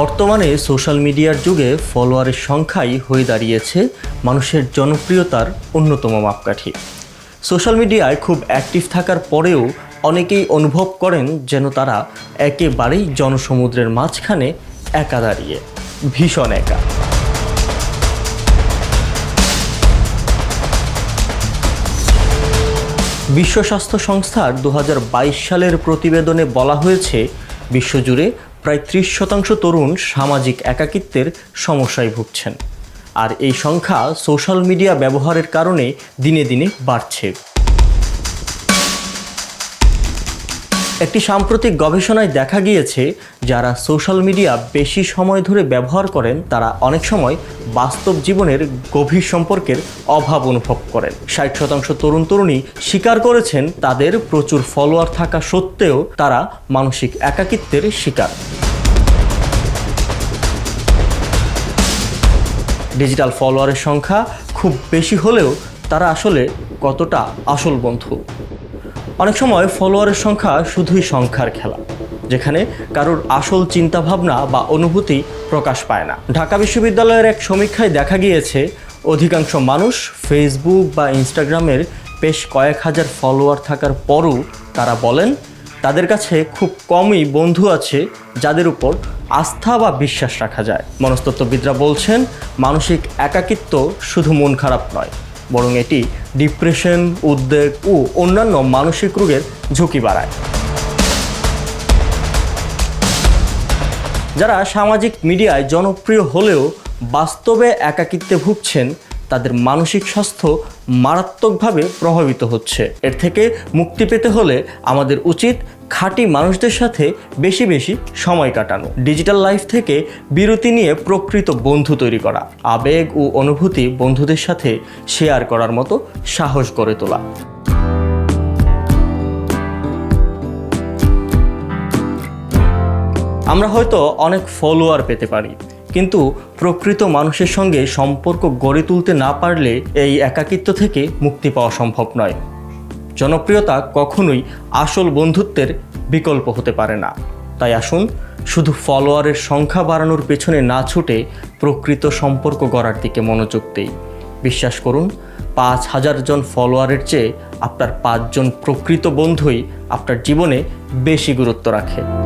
বর্তমানে সোশ্যাল মিডিয়ার যুগে ফলোয়ারের সংখ্যাই হয়ে দাঁড়িয়েছে মানুষের জনপ্রিয়তার অন্যতম মাপকাঠি। সোশ্যাল মিডিয়ায় খুব অ্যাক্টিভ থাকার পরেও অনেকেই অনুভব করেন যেন তারা একেবারেই জনসমুদ্রের মাঝখানে একা দাঁড়িয়ে, ভীষণ একা। বিশ্ব স্বাস্থ্য সংস্থার দু হাজার বাইশ সালের প্রতিবেদনে বলা হয়েছে, বিশ্বজুড়ে প্রায় ত্রিশ শতাংশ তরুণ সামাজিক একাকিত্বের সমস্যায় ভুগছেন। আর এই সংখ্যা সোশ্যাল মিডিয়া ব্যবহারের কারণে দিনে দিনে বাড়ছে। একটি সাম্প্রতিক গবেষণায় দেখা গিয়েছে, যারা সোশ্যাল মিডিয়া বেশি সময় ধরে ব্যবহার করেন, তারা অনেক সময় বাস্তব জীবনের গভীর সম্পর্কের অভাব অনুভব করেন। ষাট শতাংশ তরুণ তরুণী স্বীকার করেছেন, তাদের প্রচুর ফলোয়ার থাকা সত্ত্বেও তারা মানসিক একাকিত্বের শিকার। ডিজিটাল ফলোয়ারের সংখ্যা খুব বেশি হলেও তারা আসলে কতটা আসল বন্ধু? অনেক সময় ফলোয়ারের সংখ্যা শুধুই সংখ্যার খেলা, যেখানে কারোর আসল চিন্তাভাবনা বা অনুভূতি প্রকাশ পায় না। ঢাকা বিশ্ববিদ্যালয়ের এক সমীক্ষায় দেখা গিয়েছে, অধিকাংশ মানুষ ফেসবুক বা ইনস্টাগ্রামের বেশ কয়েক হাজার ফলোয়ার থাকার পরও তারা বলেন, তাদের কাছে খুব কমই বন্ধু আছে যাদের উপর আস্থা বা বিশ্বাস রাখা যায়। মনস্তত্ত্ববিদরা বলছেন, মানসিক একাকিত্ব শুধু মন খারাপ নয়, বরং এটি ডিপ্রেশন, উদ্বেগ ও অন্যান্য মানসিক রোগের ঝুঁকি বাড়ায়। যারা সামাজিক মিডিয়ায় জনপ্রিয় হলেও বাস্তবে একাকিত্বে ভুগছেন তাদের মানসিক স্বাস্থ্য মারাত্মকভাবে প্রভাবিত হচ্ছে। এর থেকে মুক্তি পেতে হলে আমাদের উচিত খাঁটি মানুষদের সাথে বেশি বেশি সময় কাটানো। ডিজিটাল লাইফ থেকে বিরতি নিয়ে প্রকৃত বন্ধু তৈরি করা, আবেগ ও অনুভূতি বন্ধুদের সাথে শেয়ার করার মতো সাহস গড়ে তোলা। আমরা হয়তো অনেক ফলোয়ার পেতে পারি কিন্তু প্রকৃত মানুষের সঙ্গে সম্পর্ক গড়ে তুলতে না পারলে এই একাকিত্ব থেকে মুক্তি পাওয়া সম্ভব নয়। জনপ্রিয়তা কখনোই আসল বন্ধুত্বের বিকল্প হতে পারে না। তাই আসুন, শুধু ফলোয়ারের সংখ্যা বাড়ানোর পেছনে না ছুটে প্রকৃত সম্পর্ক গড়ার দিকে মনোযোগ দেই। বিশ্বাস করুন, পাঁচ হাজার জন ফলোয়ারের চেয়ে আপনার পাঁচজন প্রকৃত বন্ধুই আপনার জীবনে বেশি গুরুত্ব রাখে।